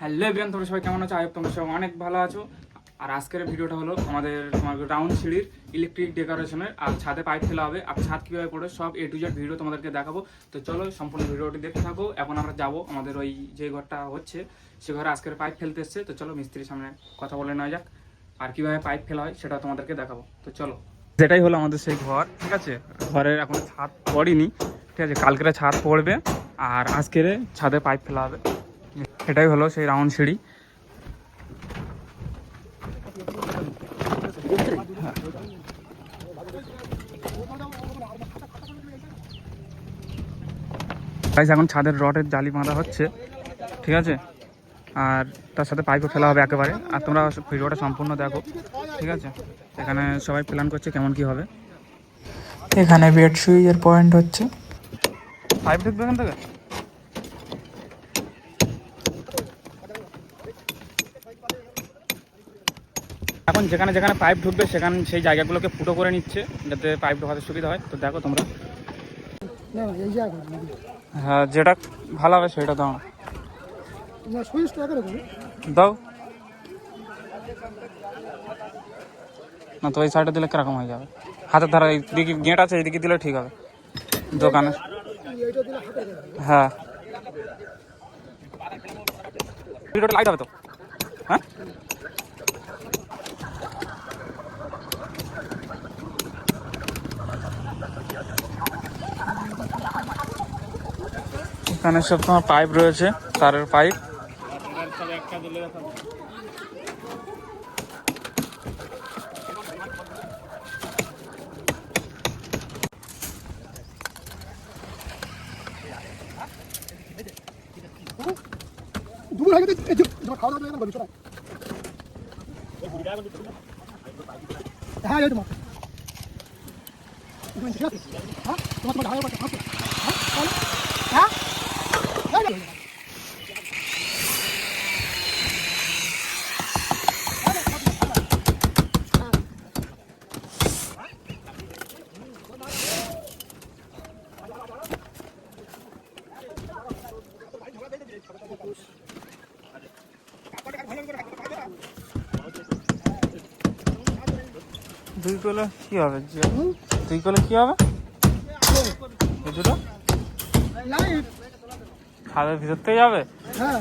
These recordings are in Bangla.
হ্যালো এভরিয়ান তোমরা সবাই কেমন আছো? আয়ব তোমরা সবাই অনেক ভালো আছো। আর আজকের ভিডিওটা হলো আমাদের তোমার রাউন্ড সিঁড়ির ইলেকট্রিক ডেকোরেশনের আর ছাদে পাইপ ফেলা হবে। আর ছাদ কীভাবে পড়ে, সব এ টু জেড ভিডিও তোমাদেরকে দেখাবো। তো চলো সম্পূর্ণ ভিডিওটি দেখতে থাকো। এখন আমরা যাব আমাদের ওই যে ঘরটা হচ্ছে, সে ঘরে আজকের পাইপ ফেলতে এসছে। তো চলো মিস্ত্রির সামনে কথা বলে নেওয়া যাক, আর কীভাবে পাইপ ফেলা হয় সেটা তোমাদেরকে দেখাবো। তো চলো। যেটাই হলো আমাদের সেই ঘর, ঠিক আছে? ঘরের এখন ছাদ পড়েনি, ঠিক আছে? কালকেরে ছাদ পড়বে, আর আজকের ছাদে পাইপ ফেলা হবে। এটাই হলো সেই রাউন্ড সিঁড়ি। এখন ছাদের রডের জালি বাঁধা হচ্ছে ঠিক আছে? আর তার সাথে পাইপও ফেলা হবে একেবারে। আর তোমরা ভিডিওটা সম্পূর্ণ দেখো ঠিক আছে? এখানে সবাই প্ল্যান করছে কেমন কি হবে। এখানে বেড সুইচের পয়েন্ট হচ্ছে। পাইপ ঢুকবে এখান থেকে? এখন যেখানে যেখানে পাইপ ঢুকবে সেখানে সেই জায়গাগুলোকে ফুটো করে নিচ্ছে যাতে পাইপ ঢোকাতে সুবিধা হয়। তো দেখো তোমরা। এই হ্যাঁ যেটা ভালো হবে সেটা দাও। দাও। না তো ওই সাইডে দিলে কীরকম হয়ে যাবে? হাতের ধারা এইদিকে গেট আছে এইদিকে দিলে ঠিক হবে। দোকানে। হ্যাঁ। ভিডিওটা লাইট হবে তো? হ্যাঁ? এখানে সব তোমার পাইপ রয়েছে তারের পাইপ হ্যাঁ তোমার তোমার ঢাকা পাচ্ছে হাসো হ্যাঁ হ্যাঁ এই যে। দুই কলে কি হবে? দুই কলে কি হবে? দুটো? লাইট খাদের ভিতর থেকে যাবে? হ্যাঁ।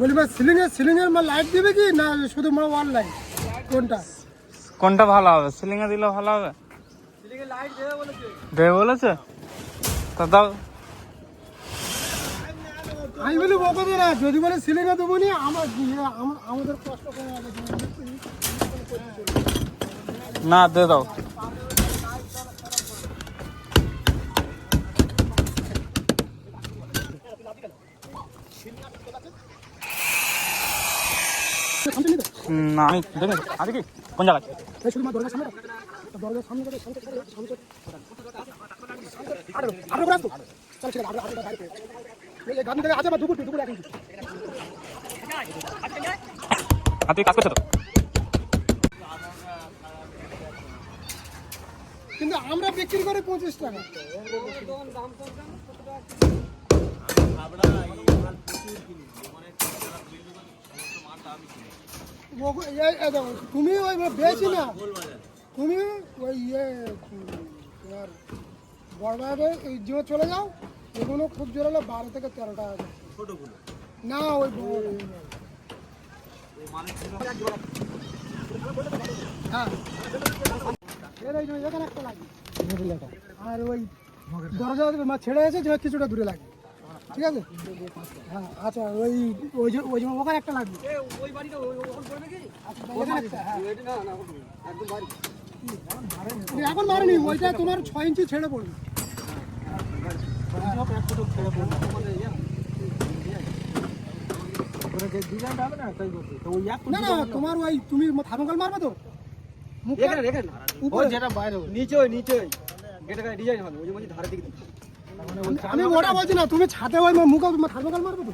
বলি ভাই সিলিং এর সিলিং এর মা লাইট দিবে কি? না শুধু মা ওয়াল লাইট কোনটা? কোনটা ভালো হবে? সিলিং এ দিলে ভালো হবে? দেবে বলেছে। তা দাও। আমি বলি বকো না যদি বলে সিলিং এ দেবো নি আমার ইয়ে, আমাদের কষ্ট করে না দে দাও সামনে নিতে হুম, না আমি দেখে আছে কি কোন জায়গায় এই শুধু মা দরজার সামনে দাও। তো দরজার সামনে করে সামনে করে সামনে করে আরও আরও করে আসতো চল ঠিক আছে আরও আরও বাইরে করে। এই যে গাড়ি থেকে আছে বা দুপুর দুপুর এখন আর তুই কাজ করছ তো? কিন্তু আমরা বিক্রি করি পঁচিশ টাকা। দেখো, তুমি ওই বেশি না। তুমি ওই ইয়ে তোমার বড়বাবে এই যে চলে যাও, এগুলো খুব জোর হলে বারো থেকে তেরো টাকা না, ওই ইয়ে। হ্যাঁ। এখানে একটা লাগে আর ওই দরজা মা ছেড়ে আছে কিছুটা দূরে লাগে ঠিক আছে? হ্যাঁ আচ্ছা ওই ওই যে ওই যে ওখানে একটা লাগবে। আচ্ছা, ওখানে একটা, হ্যাঁ। তুমি এখন মারেনি ওইটা তোমার ছয় ইঞ্চি ছেড়ে পড়বে। না না তোমার ওই তুমি থার্মোকল মারবে তো? মুখে উপরে। নিচে ওই নিচে ওই। এটা ডিজাইন হবে ওই যে ধারে দিকে। দিতে। আমি ওটা বলছি না তুমি ছাদে ওই মুখে থার্মোকল মারবে তো?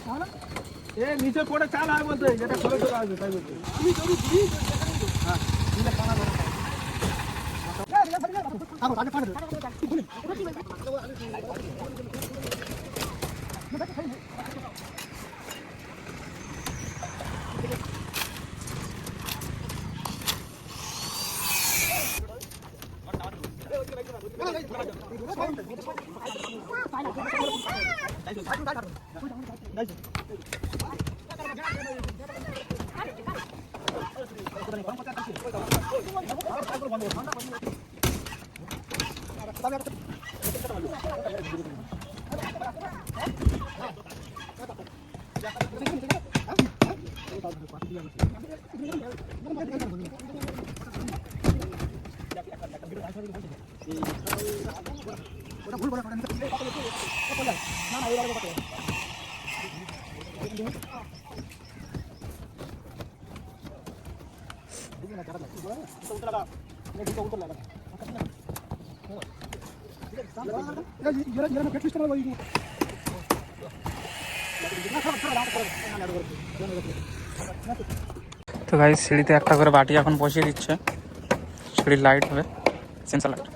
তাহলে এ নিচে পড়ে চাল আর বলতে যেটা খোলে চলে আসবে তাই বলতে তুমি যদি দিই থাকো আগে পাঠাবে এরা এরা ফেট সিস্টেম ওই তো গাই সিঁড়িতে একটা করে বাটি এখন বসিয়ে দিচ্ছে সিঁড়ির লাইট হবে সেন্সার লাইট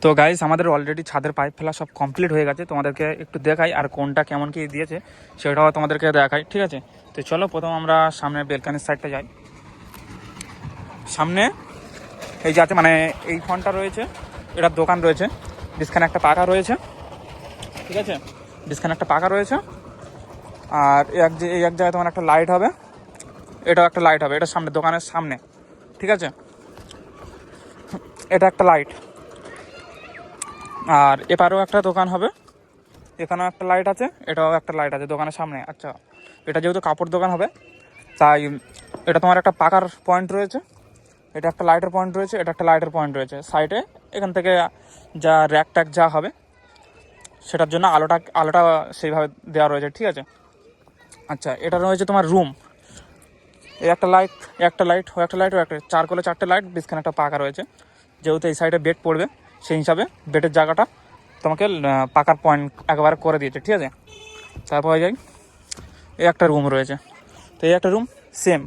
তো গাইস আমাদের অলরেডি ছাদের পাইপ ফেলা সব কমপ্লিট হয়ে গেছে। তোমাদেরকে একটু দেখাই আর কোনটা কেমন কি দিয়েছে, সেটাও তোমাদেরকে দেখাই, ঠিক আছে? তো চলো, প্রথম আমরা সামনে বেলকানির সাইডটা যাই। সামনে এই যাতে মানে এই ফোনটা রয়েছে এটার দোকান রয়েছে। ডিসখানে একটা পাকা রয়েছে, ঠিক আছে? ডিসখানে একটা পাকা রয়েছে। আর এক যে- এই এক জায়গায় তোমার একটা লাইট হবে, এটাও একটা লাইট হবে, এটা সামনে, দোকানের সামনে, ঠিক আছে? এটা একটা লাইট আর এপারেও একটা দোকান হবে। এখানেও একটা লাইট আছে, এটাও একটা লাইট আছে দোকানের সামনে। আচ্ছা এটা যেহেতু কাপড় দোকান হবে, তাই এটা তোমার একটা পাকার পয়েন্ট রয়েছে। এটা একটা লাইটের পয়েন্ট রয়েছে, এটা একটা লাইটের পয়েন্ট রয়েছে। সাইডে এখান থেকে যা র্যাক ট্যাক যা হবে, সেটার জন্য আলোটা আলোটা সেইভাবে দেওয়া রয়েছে, ঠিক আছে? আচ্ছা এটা রয়েছে তোমার রুম একটা লাইট একটা লাইট একটা লাইট ও একটা, চার কোলে চারটে লাইট বিছখানে একটা পাকা রয়েছে। যেহেতু এই সাইডে বেড পড়বে সেই হিসাবে বেডের জায়গাটা তোমাকে পাকার পয়েন্ট একেবারে করে দিয়েছে, ঠিক আছে? তারপরে যাই এই একটা রুম রয়েছে। তো এই একটা রুম সেম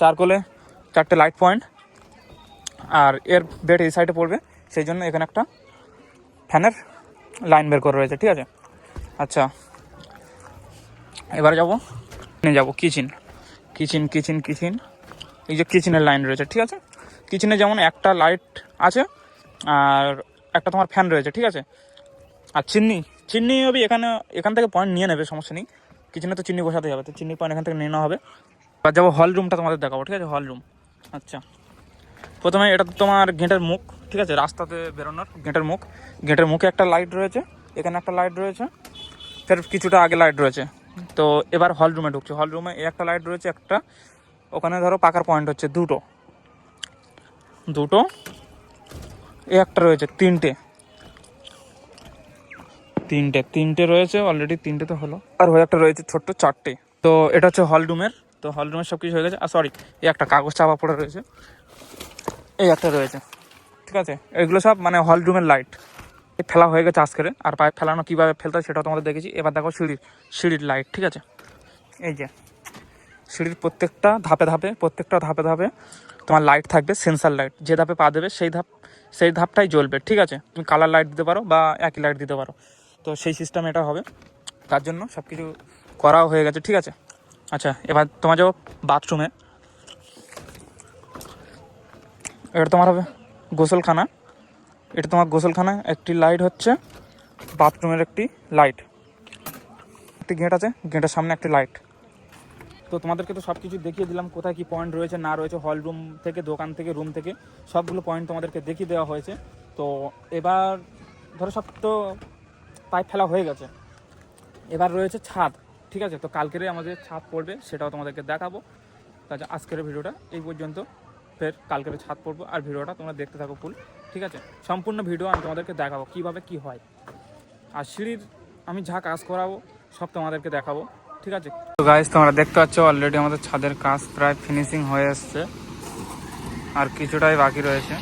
চার কোলে চারটে লাইট পয়েন্ট আর এর বেড এই সাইডে পড়বে, সেই জন্য এখানে একটা ফ্যানের লাইন বের করে রয়েছে, ঠিক আছে? আচ্ছা এবারে যাব নিয়ে যাব কিচেন কিচেন কিচেন কিচেন এই যে কিচেনের লাইন রয়েছে, ঠিক আছে? কিচেনে যেমন একটা লাইট আছে আর একটা তোমার ফ্যান রয়েছে, ঠিক আছে? আর চিন্নি চিন্নি হবে এখানে, এখান থেকে পয়েন্ট নিয়ে নেবে, সমস্যা নেই। কিচেনে তো চিন্নি বসাতে যাবে তো চিন্নি পয়েন্ট এখান থেকে নিয়ে নেওয়া হবে। এবার যাব হল রুমটা তোমাদের দেখাবো, ঠিক আছে? হল রুম আচ্ছা। প্রথমে এটা তোমার গেটের মুখ, ঠিক আছে? রাস্তাতে বেরোনোর গেটের মুখ। গেটের মুখে একটা লাইট রয়েছে, এখানে একটা লাইট রয়েছে। ফের কিছুটা আগে লাইট রয়েছে। তো এবার হল রুমে ঢুকছে। হল রুমে একটা লাইট রয়েছে একটা। ওখানে ধরো পাকার পয়েন্ট হচ্ছে দুটো। দুটো। একটা রয়েছে, তিনটে। তিনটে তিনটে রয়েছে অলরেডি তিনটে তো হলো। আর ওই একটা রয়েছে ছোট্ট, চারটে। তো এটা হচ্ছে হল রুমের তো হল রুমের সব কিছু হয়ে গেছে। আর সরি এই একটা কাগজ চাপা পড়ে রয়েছে। এই একটা রয়েছে, ঠিক আছে? এগুলো সব মানে হল রুমের লাইট ফেলা হয়ে গেছে আজকের, আর পাইপ ফেলানো কীভাবে ফেলতে সেটাও তোমাদের দেখেছি। এবার দেখো সিঁড়ির সিঁড়ির লাইট ঠিক আছে? এই যে, সিঁড়ির প্রত্যেকটা ধাপে ধাপে, প্রত্যেকটা ধাপে ধাপে তোমার লাইট থাকবে সেন্সার লাইট যে ধাপে পা দেবে, সেই ধাপ সেই ধাপটাই জ্বলবে, ঠিক আছে? তুমি কালার লাইট দিতে পারো বা একই লাইট দিতে পারো। তো সেই সিস্টেম এটা হবে। তার জন্য সব কিছু করাও হয়ে গেছে, ঠিক আছে? আচ্ছা এবার তোমার যাব বাথরুমে এটা তোমার হবে গোসলখানা। এটা তোমার গোসলখানা, একটি লাইট হচ্ছে বাথরুমের একটি লাইট একটি গেট আছে, গেটের সামনে একটি লাইট তো তোমাদেরকে তো সব কিছু দেখিয়ে দিলাম, কোথায় কি পয়েন্ট রয়েছে, না রয়েছে হল রুম থেকে, দোকান থেকে রুম থেকে, সবগুলো পয়েন্ট তোমাদেরকে দেখিয়ে দেওয়া হয়েছে। তো এবার ধরো সব তো পাইপ ফেলা হয়ে গেছে। এবার রয়েছে ছাদ, ঠিক আছে? তো কালকেরই আমাদের ছাদ পড়বে, সেটাও তোমাদেরকে দেখাবো। তাহলে আজকের ভিডিওটা, এই পর্যন্ত। ফের কালকের ছাদ পড়ব, আর ভিডিওটা তোমরা দেখতে থাকো ফুল ঠিক আছে? সম্পূর্ণ ভিডিও আমি তোমাদেরকে দেখাবো, কীভাবে কি হয়। আর সিঁড়ির আমি যা কাজ করাবো, সব তোমাদেরকে দেখাবো, ঠিক আছে? তো গাইজ তোমরা দেখতে পাচ্ছ অলরেডি আমাদের ছাদের কাজ প্রায় ফিনিশিং হয়ে আসছে আর কিছুটাই বাকি রয়েছে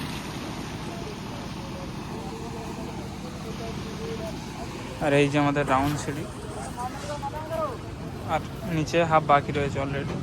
আর এই যে আমাদের রাউন্ড সিঁড়ি আর নিচে হাফ বাকি রয়েছে অলরেডি